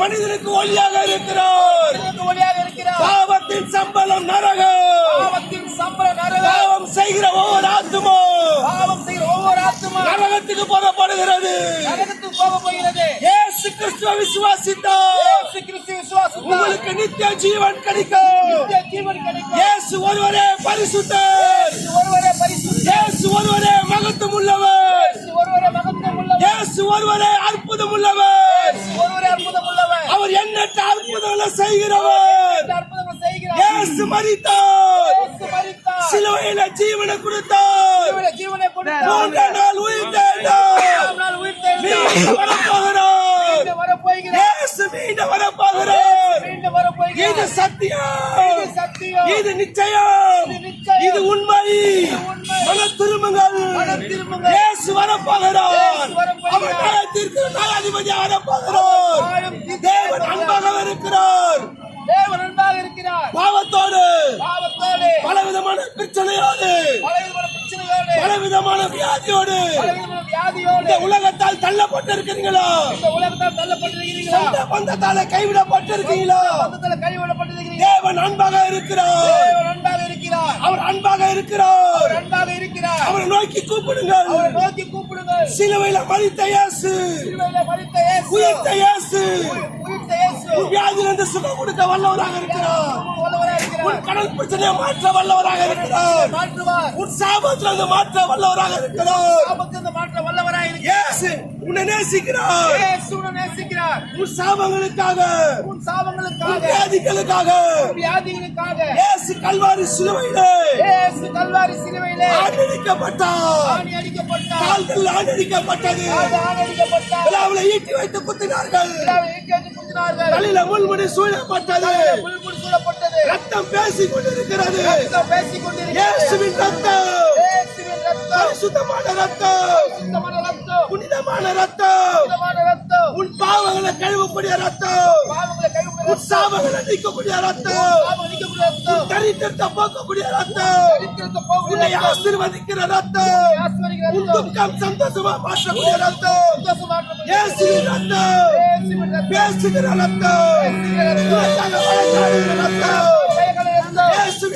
மனிதனுக்கு ஒளியாக இருக்கிறார். ஒளியாக இருக்கிறார். பாவத்தின் சம்பளம் நரகம். பாவத்தின் சம்பளம் நரகம். பாவம் செய்கிற ஒவ்வொரு ஆத்துமோ. பாவம் செய்கிற ஒவ்வொரு ஆத்துமா. நரகத்துக்கு போகப்படுகிறது. நரகத்துக்கு போக போகிறது இயேசு கிறிஸ்துவ விசுவாசித்தா இயேசு கிறிஸ்துவ விசுவாசித்தா உங்களுக்கு நித்திய ஜீவன் கிடைக்கும். நித்திய ஜீவன் கிடைக்கும். இயேசு ஒருவரே பரிசுத்தர். இயேசு ஒருவரே பரிசுத்தர். இயேசு ஒருவரே மகத்துவம் உள்ளவர். இயேசு ஒருவரே மகத்துவம் இயேசு ஒருவரே செய்கிறவர். இயேசு மரித்தார். சிலுவையில ஜீவனை கொடுத்தார். மூன்றாம் நாள் மீண்டும் வரப்போகிறார். இது சத்தியம். இது நிச்சயம். இது உண்மை. மன திரும்புங்கள். இயேசு வரப்போகிறார். அவர் நியாயத்திற்கு நியாயாதிபதி வரப்போகிறார் நியாயம் தீர்க்க தேவன் அன்பாக இருக்கிறார் தேவன் அன்பாக இருக்கிறார் பாவத்தோடு. பாவத்தோடு. பலவிதமான பிரச்சனையோடு. பலவிதமான வியாதியோடு. இந்த உலகத்தால் தள்ளப்பட்டிருக்கிறீங்களா? இந்த உலகத்தால் தள்ளப்பட்டிருக்கிறீர்களா? சொந்த பந்தத்தால கைவிடப்பட்டிருக்கீங்களா பந்தத்தில் கைவிடப்பட்டிருக்கிறீர்களா? தேவன் அன்பாக இருக்கிறார். தேவன் அன்பாக இருக்கிறார். அவர் அன்பாக இருக்கிறார். அவர் அன்பாக இருக்கிறார். அவரை நோக்கி கூப்பிடுங்கள். அவரை நோக்கி கூப்பிடுங்கள். சிலுவையில மறித்த இயேசு. சிலுவையிலே மரித்த இயேசு. உயிர்த்த இயேசு. உயிர்த்த இயேசு. உன் வியாதியிலிருந்து சுகம் கொடுக்க வல்லவராக இருக்கிறார். கடல் பிரச்சனையை மாற்ற வல்லவராக இருக்கிறார். சாபத்திலிருந்து மாற்ற வல்லவராக இருக்கிறார். மாற்ற வல்லவராக இருக்கிறார். உன்னை நேசிக்கிறார். உன்னை நேசிக்கிறார். உன் சாபங்களுக்காக உன் சாபங்களுக்காக வியாதிகளுக்காக வியாதிகளுக்காக இயேசு கல்வாரி சிலுவையிலே. இயேசு கல்வாரி சிலுவையிலே. ஆண்டடிக்கப்பட்டார் ஆணி அடிக்கப்பட்டார். கால்கள் ஆண்டடிக்கப்பட்டது ஆடு ஆணடிக்கப்பட்டார் விழாவில் ஈட்டி வைத்து குத்தினார்கள். விழாவை ஈட்டி வச்சு குத்தினார்கள். தலையில முள்முடி சூழப்பட்டது. முள்முடி சூழப்பட்டது. ரத்தம் பேசிக் கொண்டிருக்கிறது பேசிக் கொண்டிருக்கிறது இயேசுவின் ரத்தம். இயேசுவின் ரத்தம். புனிதமான ரத்தம். உன் பாவங்களை கழுவக்கூடிய ரத்தம். உன் சாபங்களை நீக்கக்கூடிய ரத்தம். தரித்திரத்தை போக்கக்கூடிய ரத்தம். உன்னை ஆசீர்வதிக்கிற ரத்தம். உன் துக்கம் சந்தோஷமா மாற்றக்கூடிய ரத்தம். பேசுகிற ரத்தம். ரத்தம்.